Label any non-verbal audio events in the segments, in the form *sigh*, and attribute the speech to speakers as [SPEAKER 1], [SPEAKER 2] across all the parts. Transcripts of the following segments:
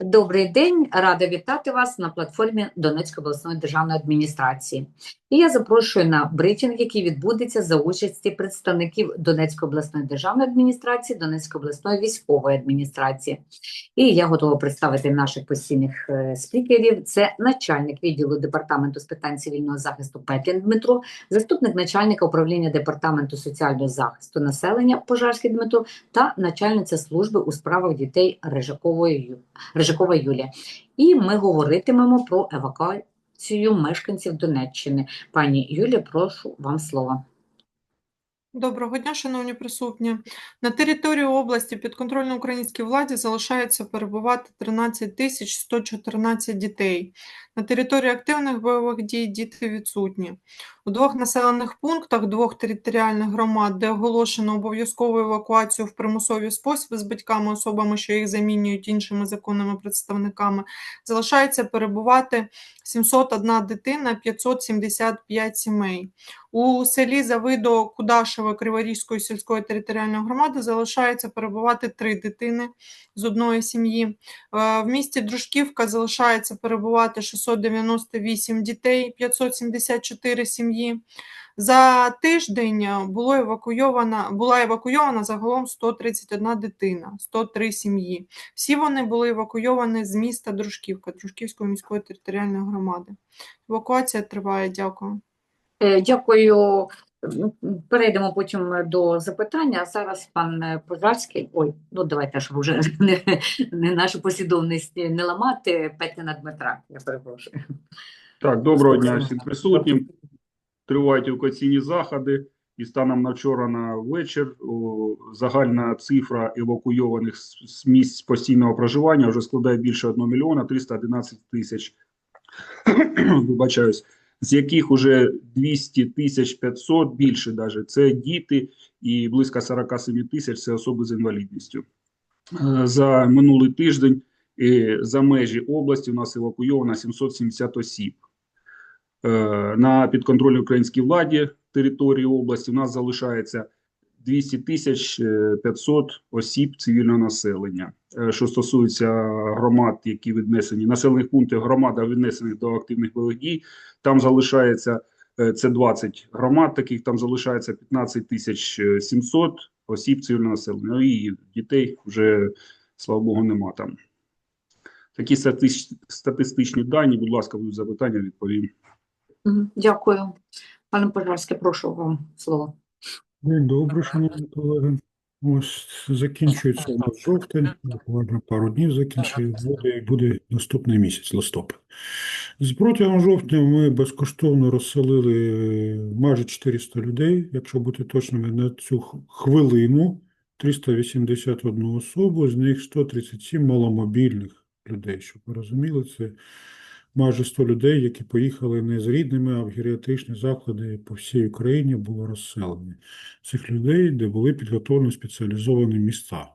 [SPEAKER 1] Добрий день, рада вітати вас на платформі Донецької обласної державної адміністрації. І я запрошую на брифінг, який відбудеться за участі представників Донецької обласної державної адміністрації, Донецької обласної військової адміністрації. І я готова представити наших постійних е, спікерів. Це начальник відділу департаменту з питань цивільного захисту Петлін Дмитро, заступник начальника управління департаменту соціального захисту населення Пожарський Дмитро та начальниця служби у справах дітей Рижакової Ю- Юлія. І ми говоритимемо про евакуацію мешканців Донеччини. Пані Юлія, прошу вам слово.
[SPEAKER 2] Доброго дня, шановні присутні. На території області підконтрольно українській владі залишається перебувати 13 тисяч 114 дітей. На території активних бойових дій діти відсутні. У двох населених пунктах двох територіальних громад, де оголошено обов'язкову евакуацію в примусовий спосіб з батьками, особами, що їх замінюють іншими законними представниками, залишається перебувати 701 дитина, 575 сімей. У селі Завидо Кудашево Криворізької сільської територіальної громади залишається перебувати три дитини з одної сім'ї. Е, В місті Дружківка залишається перебувати 698 дітей, 574 сім'ї. За тиждень е, було евакуйована, була евакуйована загалом 131 дитина, 103 сім'ї. Всі вони були евакуйовані з міста Дружківка, Дружківської міської територіальної громади. Евакуація триває. Дякую.
[SPEAKER 1] Е, Дякую. Перейдемо потім до запитання. А зараз пан е, Пожарський. Ой, ну давайте, щоб вже не, не нашу послідовність не ламати. Петіна Дмитра, я перепрошую.
[SPEAKER 3] Так, доброго дня всім присутнім. Тривають евакуаційні заходи. І станом на вчора на вечір о, загальна цифра евакуйованих з місць постійного проживання вже складає більше 1 мільйона 311 тисяч. *clears throat* Вибачаюсь, з яких уже 200 тисяч 500, більше даже, це діти і близько 47 тисяч це особи з інвалідністю. Е, За минулий тиждень е, за межі області у нас евакуйовано 770 осіб. Е, На підконтрольній українській владі території області у нас залишається 200 тисяч е, 500 осіб цивільного населення. Е, Що стосується громад, які віднесені, населених пунктів громада віднесених до активних бойових дій, там залишається е, це 20 громад, таких там залишається 15 тисяч е, 700 осіб цивільного населення. Ну і дітей вже, слава Богу, нема там. Такі статис- статистичні дані, будь ласка, будуть запитання, відповім.
[SPEAKER 1] Дякую. Пане Пожарський, прошу вам слово.
[SPEAKER 4] День добрий, шановні колеги. Ось закінчується у нас жовтень, буквально пару днів закінчується, буде, буде наступний місяць, листопад. З протягом жовтня ми безкоштовно розселили майже 400 людей, якщо бути точними, на цю хвилину 381 особу, з них 137 маломобільних людей. Щоб ви розуміли, це майже 100 людей, які поїхали не з рідними, а в геріатричні заклади по всій Україні було розселені. Цих людей, де були підготовлені спеціалізовані міста.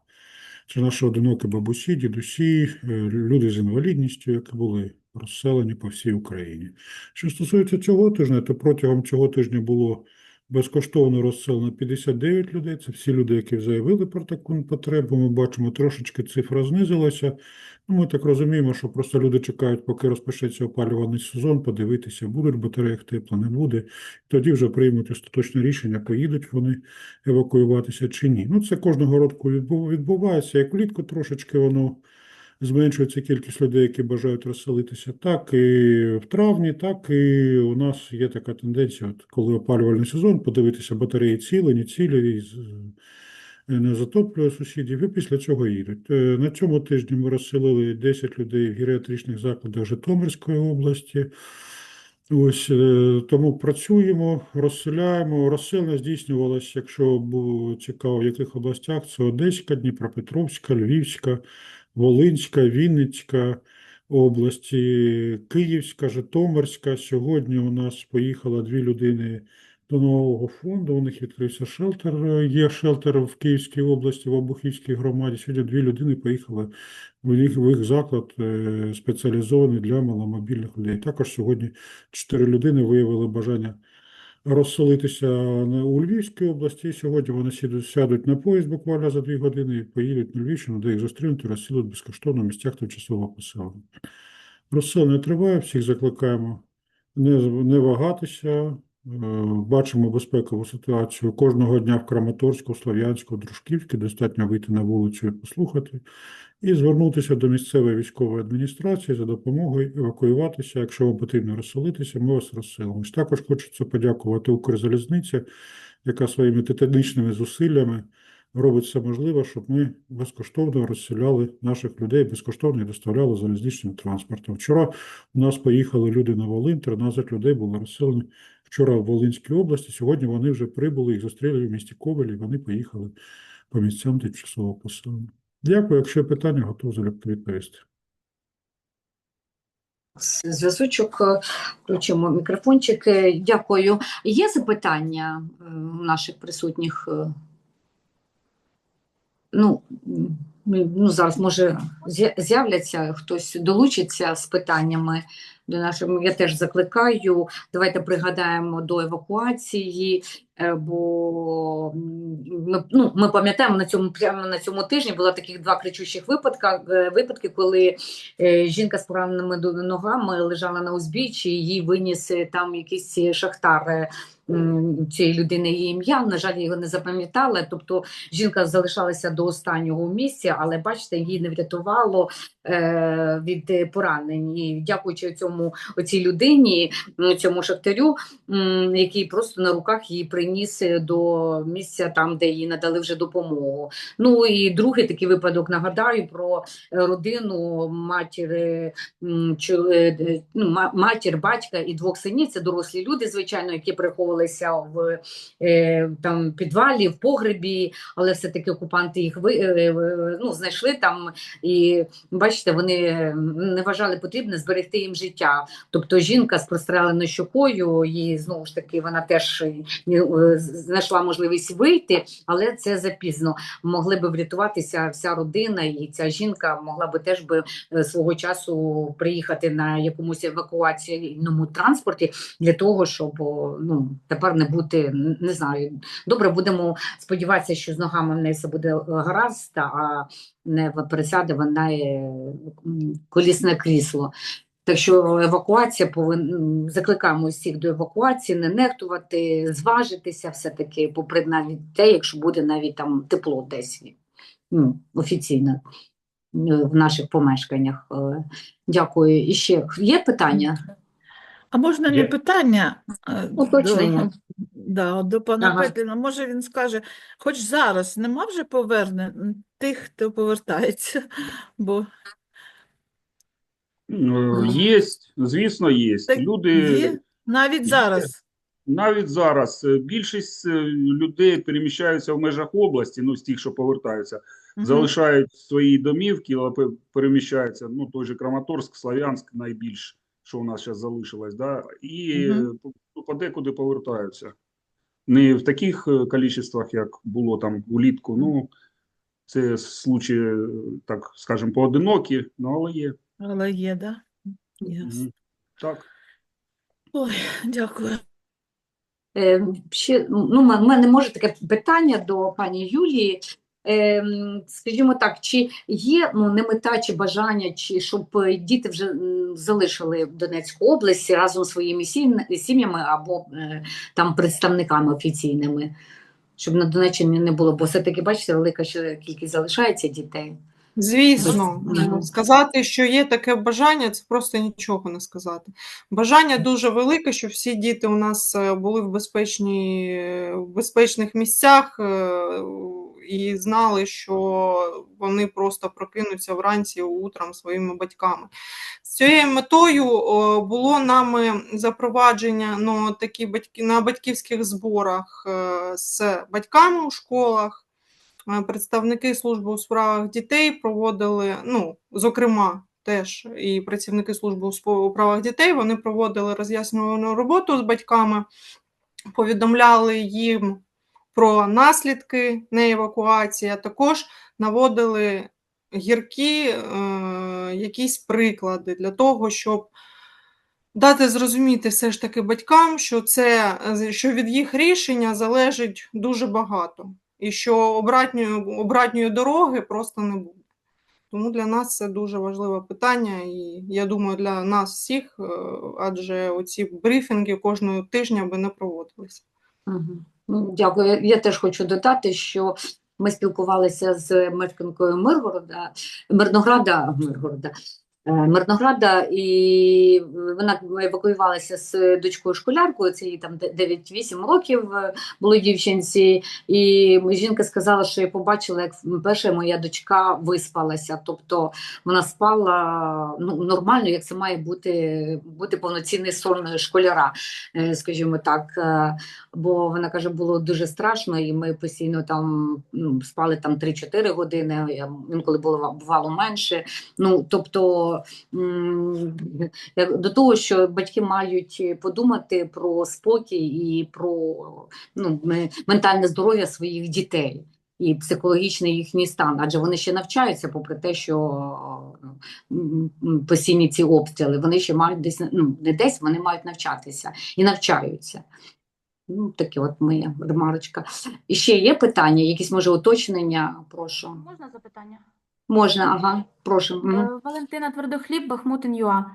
[SPEAKER 4] Це наші одинокі бабусі, дідусі, е, люди з інвалідністю, які були розселені по всій Україні. Що стосується цього тижня, то протягом цього тижня було безкоштовно розселено 59 людей. Це всі люди, які заявили про таку потребу. Ми бачимо, трошечки цифра знизилася. Ну, ми так розуміємо, що просто люди чекають, поки розпочнеться опалювальний сезон, подивитися, будуть батареях тепло, не буде. Тоді вже приймуть остаточне рішення, поїдуть вони евакуюватися чи ні. Ну, це кожного року відбу- відбувається. Як влітку трошечки воно зменшується кількість людей, які бажають розселитися. Так і в травні, так і у нас є така тенденція, от коли опалювальний сезон, подивитися батареї цілі, не цілі, і не затоплює сусідів, і після цього їдуть. Е, На цьому тижні ми розселили 10 людей в геріатричних закладах Житомирської області. Ось е, тому працюємо, розселяємо. Розселення здійснювалося, якщо було цікаво, в яких областях, це Одеська, Дніпропетровська, Львівська, Волинська, Вінницька області, Київська, Житомирська. Сьогодні у нас поїхало дві людини до нового фонду. У них відкрився шелтер. Є шелтер в Київській області, в Обухівській громаді. Сьогодні дві людини поїхали в їх, в їх заклад е, спеціалізований для маломобільних людей. Також сьогодні чотири людини виявили бажання розселитися у Львівській області. Сьогодні вони сідуть, сядуть на поїзд буквально за дві години і поїдуть на Львівщину, де їх зустрінуть і розсілять безкоштовно в місцях тимчасового поселення. Розселення триває, всіх закликаємо не, не вагатися. Е, Бачимо безпекову ситуацію кожного дня в Краматорську, Слов'янську, Дружківську. Достатньо вийти на вулицю і послухати, і звернутися до місцевої військової адміністрації за допомогою евакуюватися. Якщо вам потрібно розселитися, ми вас розселимо. Також хочеться подякувати Укрзалізниці, яка своїми титанічними зусиллями робить все можливе, щоб ми безкоштовно розселяли наших людей, безкоштовно і доставляли залізничним транспортом. Вчора у нас поїхали люди на Волинь, 13 людей було розселені вчора в Волинській області. Сьогодні вони вже прибули, їх зустріли в місті Ковелі, вони поїхали по місцям тимчасового поселення. Дякую. Якщо питання, готовий залюбки відповісти.
[SPEAKER 1] Зв'язочок, е, включимо мікрофончик. Е, Дякую. Є запитання е, у наших присутніх? Ну, ну, зараз може з'являться, хтось долучиться з питаннями до нашого. Я теж закликаю. Давайте пригадаємо до евакуації, бо ми, ну, ми пам'ятаємо на цьому прямо на цьому тижні було таких два кричущих випадка, е, випадки, коли е, жінка з пораненими ногами лежала на узбіччі, її виніс е, там якийсь шахтар. е, Цієї людини її ім'я, на жаль, його не запам'ятала. Тобто жінка залишалася до останнього в місці, але бачите, її не врятувало е, від е, поранень. І дякуючи цьому оцій людині, цьому шахтарю, який просто на руках її приніс е, до місця, там де їй надали вже допомогу. Ну і другий такий випадок нагадаю про е, родину матір, е, ну, ма- матір, батька і двох синів. Це дорослі люди, звичайно, які приховувалися в там підвалі, в погребі, але все-таки окупанти їх ну, знайшли там і бачите, вони не вважали потрібне зберегти їм життя. Тобто жінка з простреленою щокою, і знову ж таки вона теж знайшла можливість вийти, але це запізно. Могли би врятуватися вся родина, і ця жінка могла би теж би е, свого часу приїхати на якомусь евакуаційному транспорті для того, щоб ну тепер не бути не знаю. Добре, будемо сподіватися, що з ногами в неї все буде е, гаразд, а не пересяде вона е, колісне крісло. Так що евакуація повин... закликаємо всіх до евакуації, не нехтувати, зважитися все-таки, попри навіть те, якщо буде навіть там тепло десь ну, офіційно е, в наших помешканнях. Е, Дякую. І ще є питання?
[SPEAKER 5] А можна не питання е,
[SPEAKER 1] Уточнення.
[SPEAKER 5] до, да, до пана
[SPEAKER 1] Ага.
[SPEAKER 5] Петліна? Може він скаже, хоч зараз нема вже повернень тих, хто повертається, бо
[SPEAKER 3] Є, звісно, є.
[SPEAKER 5] Так
[SPEAKER 3] Люди
[SPEAKER 5] є навіть зараз.
[SPEAKER 3] навіть зараз е, більшість е, людей переміщаються в межах області, ну з тих, що повертаються,
[SPEAKER 5] Мгм.
[SPEAKER 3] залишають свої домівки, але переміщаються. Ну той же Краматорськ, Слов'янськ найбільш, що у нас зараз залишилось, да, і е, ну, подекуди повертаються. Не в таких е, кількостях, як було там влітку. Ну це случаї, е, так скажемо, поодинокі, ну але є.
[SPEAKER 5] Але є, да? Ясно.
[SPEAKER 3] Так.
[SPEAKER 5] Ой, дякую.
[SPEAKER 1] Е, ще, ну, в мене може таке питання до пані Юлії. Е, скажімо так, чи є ну, не мета, чи бажання, чи щоб е, діти вже залишили Донецьку область разом зі своїми сім'ями або е, там представниками офіційними, щоб на Донеччині не було, бо все-таки, бачите, велика ще кількість залишається дітей.
[SPEAKER 2] Звісно, ну, сказати, що є таке бажання, це просто нічого не сказати. Бажання дуже велике, щоб всі діти у нас е, були в безпечній, в безпечних місцях е, і знали, що вони просто прокинуться вранці утром своїми батьками. З цією метою було нами запровадження ну, такі батьки на батьківських зборах е, з батьками у школах. Е, Представники служби у справах дітей проводили, ну, зокрема, теж і працівники служби у правах дітей вони проводили роз'яснювальну роботу з батьками, повідомляли їм про наслідки неевакуації, а також наводили гіркі е, якісь приклади для того, щоб дати зрозуміти все ж таки батькам, що це е, що від їх рішення залежить дуже багато, і що обратньої, обратньої дороги просто не буде. Тому для нас це дуже важливе питання, і я думаю, для нас всіх, е, адже оці брифінги кожного тижня би не проводилися.
[SPEAKER 1] Ну, Дякую. Я теж хочу додати, що ми спілкувалися з мешканкою Миргорода, Мирнограда, Миргорода, Мирнограда, і вона евакуювалася з дочкою школяркою, це їй там де- 9-8 років е, було дівчинці, і жінка сказала, що я побачила, як перша моя дочка виспалася, тобто вона спала ну, нормально, як це має бути, бути повноцінний сон школяра, е, скажімо так. Бо вона каже, було дуже страшно, і ми постійно там ну, спали там 3-4 години, інколи було бувало менше. Ну тобто як- до того, що батьки мають подумати про спокій і про ну, ментальне здоров'я своїх дітей. І психологічний їхній стан, адже вони ще навчаються, попри те, що постійні ці обстріли, вони ще мають десь ну не десь, вони мають навчатися і навчаються. Ну, таке от моя ремарочка. І ще є питання, якісь може уточнення? Прошу.
[SPEAKER 6] Можна запитання?
[SPEAKER 1] Можна, ага, прошу.
[SPEAKER 6] Е, Валентина Твердохліб, Бахмутин.ua.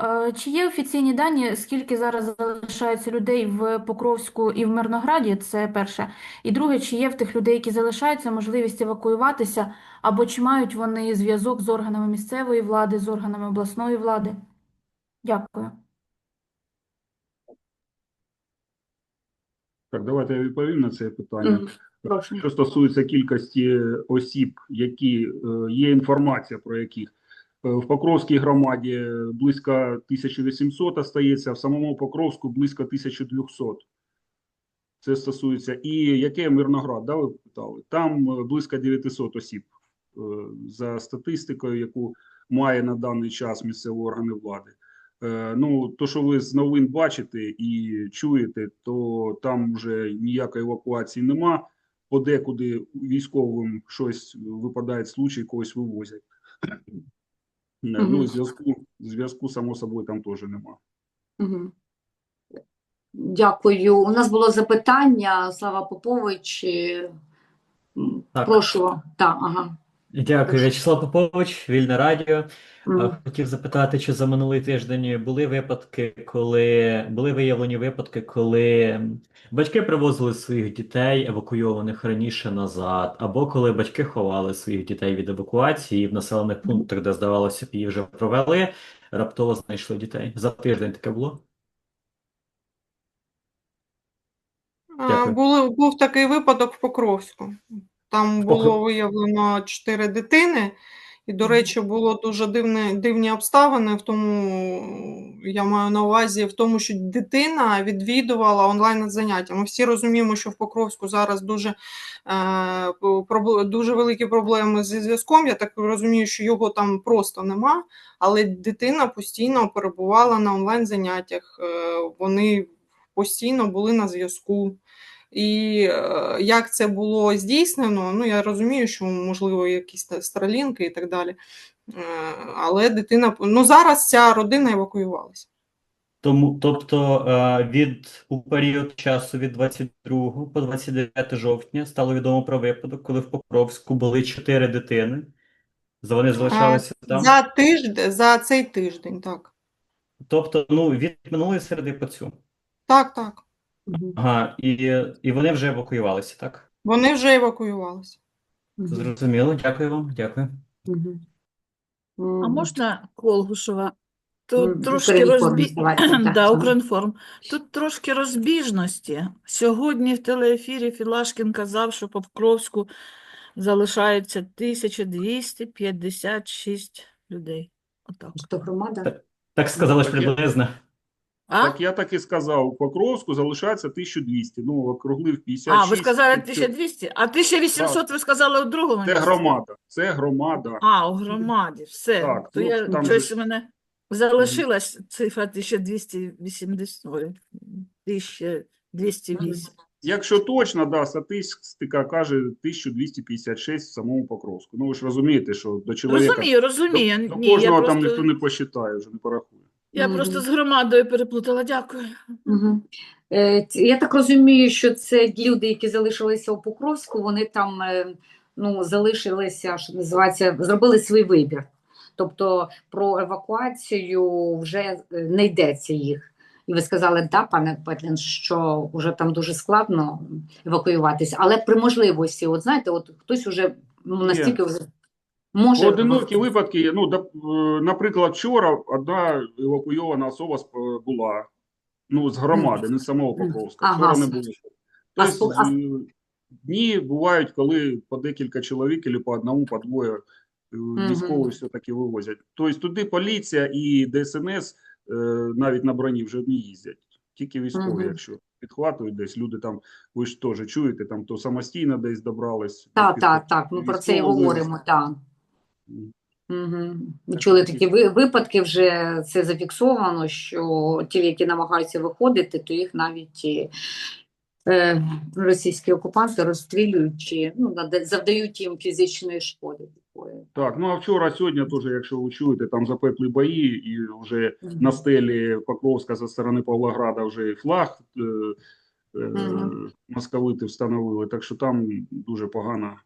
[SPEAKER 6] Е, Чи є офіційні дані, скільки зараз залишається людей в Покровську і в Мирнограді? Це перше. І друге, чи є в тих людей, які залишаються, можливість евакуюватися, або чи мають вони зв'язок з органами місцевої влади, з органами обласної влади? Дякую.
[SPEAKER 3] Так, давайте я відповім на це питання.
[SPEAKER 1] Прошу.
[SPEAKER 3] Що стосується кількості осіб, які е, є інформація про яких е, в Покровській громаді близько 1800 остається, в самому Покровську близько 1200. Це стосується і яке Мирноград, да, ви питали? Там е, близько 900 осіб за статистикою, яку має на даний час місцеві органи влади. Е, Ну, то, що ви з новин бачите і чуєте, то там вже ніякої евакуації нема подекуди військовим щось випадає случай, когось вивозять. Не, Ну, зв'язку, зв'язку, само собою, там теж нема.
[SPEAKER 1] Мгм. Дякую. У нас було запитання, Слава Попович.
[SPEAKER 7] Так.
[SPEAKER 1] Прошу. Так, ага.
[SPEAKER 7] Дякую, В'ячеслав Попович, Вільне Радіо. Хотів запитати, чи за минулий тиждень були випадки, коли були виявлені випадки, коли батьки привозили своїх дітей, евакуйованих раніше назад, або коли батьки ховали своїх дітей від евакуації в населених пунктах, де здавалося б, її вже провели, раптово знайшли дітей. За тиждень таке було? Дякую.
[SPEAKER 2] Були, був такий випадок в Покровську. Там було виявлено чотири дитини, і, до речі, було дуже дивне, дивні обставини. В тому я маю на увазі в тому, що дитина відвідувала онлайн заняття. Ми всі розуміємо, що в Покровську зараз дуже, е, дуже великі проблеми зі зв'язком. Я так розумію, що його там просто нема, але дитина постійно перебувала на онлайн заняттях. Е, вони постійно були на зв'язку. І е, як це було здійснено, ну я розумію, що можливо якісь стралінки і так далі. Е, Але дитина ну зараз ця родина евакуювалася.
[SPEAKER 7] Тому, тобто, е, від у період часу від 22 по 29 жовтня стало відомо про випадок, коли в Покровську були чотири дитини. Вони залишалися там.
[SPEAKER 2] За тиждень, за цей тиждень, так.
[SPEAKER 7] Тобто, ну, від минулої середи по цю.
[SPEAKER 2] Так, так.
[SPEAKER 1] Мгм.
[SPEAKER 7] Ага, і, і вони вже евакуювалися, так?
[SPEAKER 2] Вони вже евакуювалися.
[SPEAKER 1] Мгм.
[SPEAKER 7] Зрозуміло, дякую вам, дякую.
[SPEAKER 1] Мгм.
[SPEAKER 5] А
[SPEAKER 1] М,
[SPEAKER 5] можна Колгушева?
[SPEAKER 1] М,
[SPEAKER 5] Тут трошки розбі... *clears throat*
[SPEAKER 1] так,
[SPEAKER 5] Да. Укрінформ. Тут трошки розбіжності. Сьогодні в телеефірі Філашкін казав, що по Покровську залишається 1256 людей. Отак.
[SPEAKER 1] Що громада?
[SPEAKER 7] Так, так сказали ж приблизно.
[SPEAKER 5] А?
[SPEAKER 3] Так я так і сказав, у Покровську залишається 1200, ну, округлив 56.
[SPEAKER 5] А, ви сказали
[SPEAKER 3] тисяч.
[SPEAKER 5] 1200, а 1800 ви сказали у другому
[SPEAKER 3] Це громада, це громада.
[SPEAKER 5] А, у громаді, все.
[SPEAKER 3] Так,
[SPEAKER 5] То
[SPEAKER 3] ну,
[SPEAKER 5] я
[SPEAKER 3] там
[SPEAKER 5] щось
[SPEAKER 3] же
[SPEAKER 5] у мене залишилась цифра 1280, ой, 1208.
[SPEAKER 3] Якщо точно, да, статистика каже 1256 в самому Покровську. Ну ви ж розумієте, що до чоловіка,
[SPEAKER 5] Розумію, розумію.
[SPEAKER 3] до, до
[SPEAKER 5] Ні, я
[SPEAKER 3] кожного там
[SPEAKER 5] просто...
[SPEAKER 3] ніхто не посчитає, вже не порахує.
[SPEAKER 5] Я
[SPEAKER 1] Мгм.
[SPEAKER 5] просто з громадою переплутала. Дякую.
[SPEAKER 1] Мгм. Е, Я так розумію, що це люди, які залишилися у Покровську, вони там е, ну, залишилися, що називається, зробили свій вибір. Тобто про евакуацію вже е, не йдеться їх. І ви сказали, да, пане Петлін, що вже там дуже складно евакуюватися, але при можливості, от знаєте, от хтось уже ну, настільки вже може
[SPEAKER 3] Поодинокі випадки, ну, е, наприклад, вчора одна евакуйована особа сп- була, ну, з громади, не з самого. Покровська.
[SPEAKER 1] Ага.
[SPEAKER 3] Вчора не було. Тобто,
[SPEAKER 1] а-
[SPEAKER 3] е, дні бувають, коли по декілька чоловік, або по одному, по двоє е, військових все-таки вивозять. Тобто туди поліція і ДСНС е, навіть на броні вже не їздять. Тільки військові,
[SPEAKER 1] Мгм.
[SPEAKER 3] якщо підхватують десь, люди там, ви ж теж чуєте, там то самостійно десь добрались.
[SPEAKER 1] Так, так, так. Ми про це і говоримо, так. Угу. Чули
[SPEAKER 3] такі-
[SPEAKER 1] випадки, вже це зафіксовано, що ті, які намагаються виходити, то їх навіть е, російські окупанти розстрілюють чи ну, завдають їм фізичної шкоди.
[SPEAKER 3] Так, ну а вчора, сьогодні теж, якщо ви чуєте, там запеклі бої, і вже
[SPEAKER 1] Мгм.
[SPEAKER 3] на стелі Покровська зі сторони Павлограда вже і флаг е, е,
[SPEAKER 1] Мгм.
[SPEAKER 3] московити встановили. Так що там дуже погано
[SPEAKER 1] Мгм.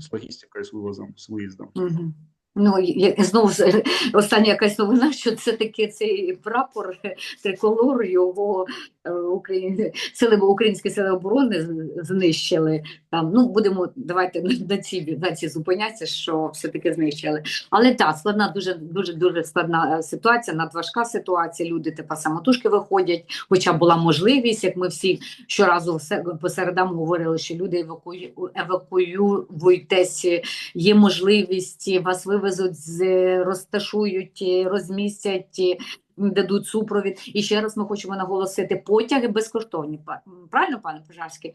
[SPEAKER 3] З логістикою, з вивозом, з виїздом.
[SPEAKER 1] Мгм. Ну, я, знову ж, *laughs* остання якась новина, що це таки цей прапор, триколор, його е, Україн... сили, українські сили оборони знищили. Там, ну, будемо, давайте на- ці, на ці зупинятися, що все-таки знищили. Але так, складна, дуже, дуже, дуже складна е, ситуація, надважка ситуація. Люди тепер самотужки виходять, хоча була можливість, як ми всі щоразу все- по середам говорили, що люди евакую... евакуюйтесь, є можливість, вас вивезуть, з- розташують, розмістять, дадуть супровід. І ще раз ми хочемо наголосити, потяги безкоштовні. Правильно, пане Пожарський?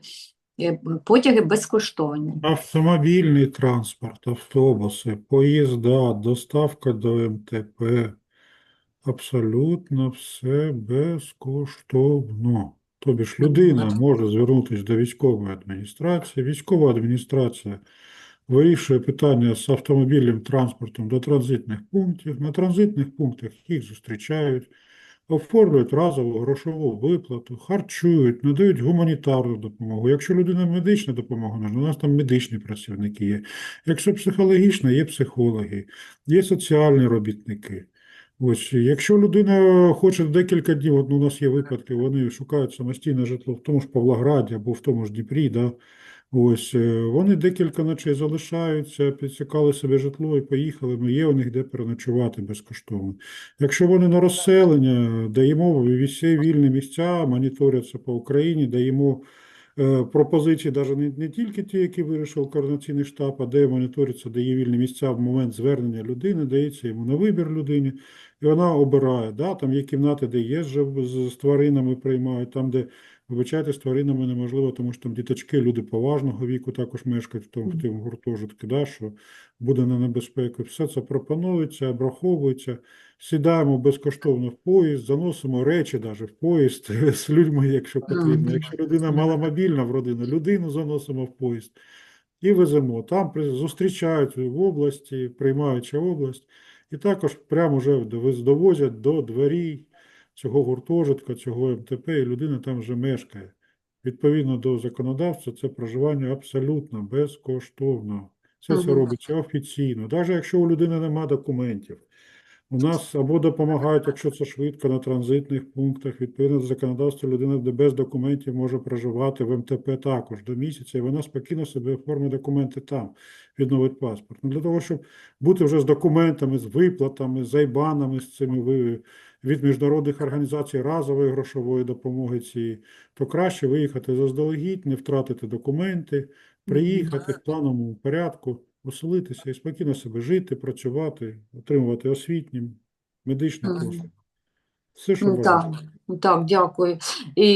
[SPEAKER 1] Е, Потяги безкоштовні.
[SPEAKER 4] Автомобільний транспорт, автобуси, поїзда, доставка до МТП. Абсолютно все безкоштовно. Тобі ж людина може звернутися до військової адміністрації. Військова адміністрація вирішує питання з автомобільним транспортом до транзитних пунктів. На транзитних пунктах їх зустрічають, оформлюють разову грошову виплату, харчують, надають гуманітарну допомогу. Якщо людина медична допомога у нас там медичні працівники є. Якщо психологічна, є психологи, є соціальні робітники. Ось, якщо людина хоче декілька днів, от у нас є випадки, вони шукають самостійне житло в тому ж Павлограді або в тому ж Дніпрі, да, ось, е, вони декілька ночей залишаються, підсікали собі житло і поїхали, ну є у них де переночувати безкоштовно. Якщо вони на розселення, даємо всі вільні місця, моніторяться по Україні, даємо е, пропозиції, навіть не, не тільки ті, які вирішив координаційний штаб, а де моніторяться, де є вільні місця в момент звернення людини, дається йому на вибір людині, і вона обирає. Да? Там є кімнати, де є з, з тваринами приймають, там, де вибачайте, з тваринами неможливо, тому що там діточки, люди поважного віку також мешкають в тому, в тим гуртожитку, да? що буде на небезпеку. Все це пропонується, обраховується. Сідаємо безкоштовно в поїзд, заносимо речі навіть в поїзд *laughs* з людьми, якщо потрібно. Якщо людина маломобільна в родину, людину заносимо в поїзд і веземо. Там зустрічають в області, приймаюча область, і також прямо вже довозять до дверей цього гуртожитка, цього МТП, і людина там вже мешкає. Відповідно до законодавства, це проживання абсолютно безкоштовно. Це все
[SPEAKER 1] Мгм.
[SPEAKER 4] робиться офіційно, навіть якщо у людини немає документів. У нас або допомагають, якщо це швидко, на транзитних пунктах. Відповідно до законодавства, людина без документів може проживати в МТП також до місяця, і вона спокійно собі оформить документи там, відновить паспорт. Ну, для того, щоб бути вже з документами, з виплатами, з айбанами, з цими від міжнародних організацій разової грошової допомоги цієї, то краще виїхати заздалегідь, не втратити документи, приїхати в плановому порядку, оселитися і спокійно себе жити, працювати, отримувати освітні, медичні послуги. Все, що
[SPEAKER 1] Ну,
[SPEAKER 4] бажаєте.
[SPEAKER 1] Так. Дякую. І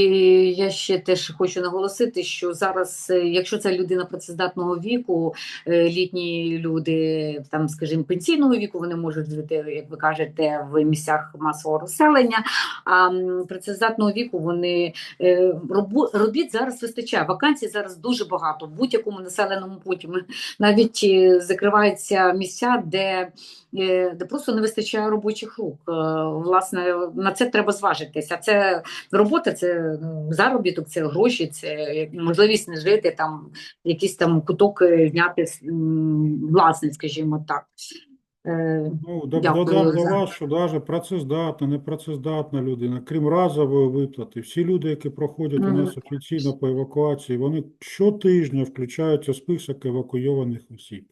[SPEAKER 1] я ще теж хочу наголосити, що зараз, е, якщо це людина працездатного віку, е, літні люди, там, скажімо, пенсійного віку, вони можуть жити, як ви кажете, в місцях масового розселення. А працездатного віку вони е, робіт зараз вистачає. Вакансій зараз дуже багато в будь-якому населеному пункті. Навіть закриваються місця, де де просто не вистачає робочих рук. Власне, на це треба зважитися. Це робота, це ну, заробіток, це гроші, це можливість не жити, там якийсь там куток зняти власний, скажімо так. Е,
[SPEAKER 4] Ну, до-
[SPEAKER 1] Дякую
[SPEAKER 4] до вас, що навіть працездатна, непрацездатна людина, крім разової виплати, всі люди, які проходять у нас офіційно по евакуації, вони щотижня включаються в список евакуйованих осіб.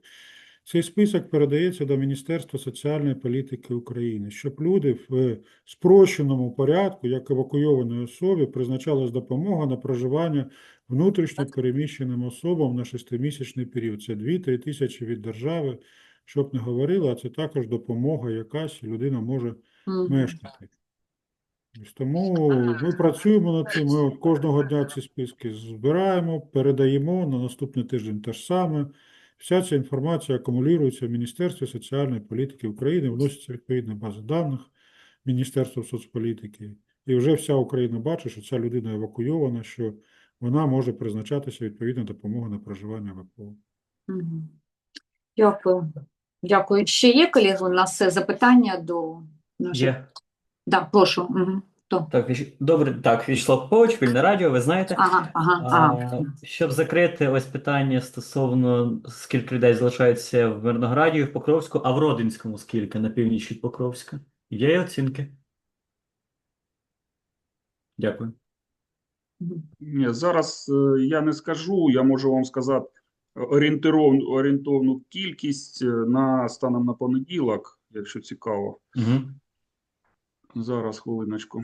[SPEAKER 4] Цей список передається до Міністерства соціальної політики України, щоб люди в спрощеному порядку, як евакуйованій особі, призначалась допомога на проживання внутрішньо переміщеним особам на шестимісячний період. Це 2-3 тисячі від держави, щоб не говорили, а це також допомога якась, людина може мешкати. Тому ми працюємо над цим, ми кожного дня ці списки збираємо, передаємо на наступний тиждень те ж саме. Вся ця інформація акумулюється в Міністерстві соціальної політики України, вноситься відповідна база даних Міністерства соцполітики. І вже вся Україна бачить, що ця людина евакуйована, що вона може призначатися відповідна допомога на проживання ВПО.
[SPEAKER 1] Дякую. Дякую. Ще є, колеги, у нас е, запитання до наших?
[SPEAKER 7] Є.
[SPEAKER 1] Да, прошу. Угу. Хто?
[SPEAKER 7] Так, Віч- добре, так, Вячеслав Попович, Вільне радіо, ви знаєте.
[SPEAKER 1] Ага, ага,
[SPEAKER 7] А,
[SPEAKER 1] ага.
[SPEAKER 7] щоб закрити ось питання стосовно скільки людей залишається в Мирнограді і в Покровську, а в Родинському скільки на північ від Покровська? Є оцінки? Дякую.
[SPEAKER 3] Ні, зараз е, я не скажу, я можу вам сказати орієнтировну, орієнтовну кількість е, на станом на понеділок, якщо цікаво.
[SPEAKER 7] Угу.
[SPEAKER 3] Зараз, хвилиночку.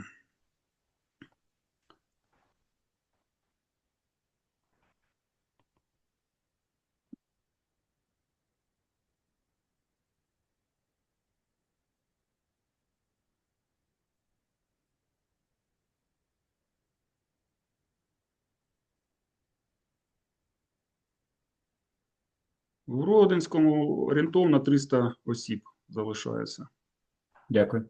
[SPEAKER 3] В Родинському орієнтовно 300 осіб залишається.
[SPEAKER 7] Дякую.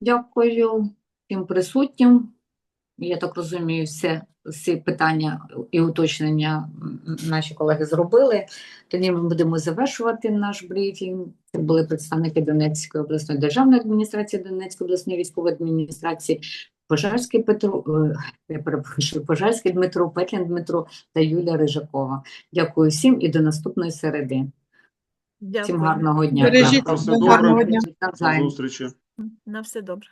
[SPEAKER 1] Дякую всім присутнім. Я так розумію, все, всі питання і уточнення наші колеги зробили. Тоді ми будемо завершувати наш брифінг. Це були представники Донецької обласної державної адміністрації, Донецької обласної військової адміністрації, Пожарський Петро, е, я перепрошую, Пожарський Дмитро, Петлін Дмитро та Юлія Рижакова. Дякую всім і до наступної середи. Всім гарного дня.
[SPEAKER 2] Бережіть
[SPEAKER 3] Дякую,
[SPEAKER 2] гарного дня.
[SPEAKER 3] До зустрічі.
[SPEAKER 5] На все добре.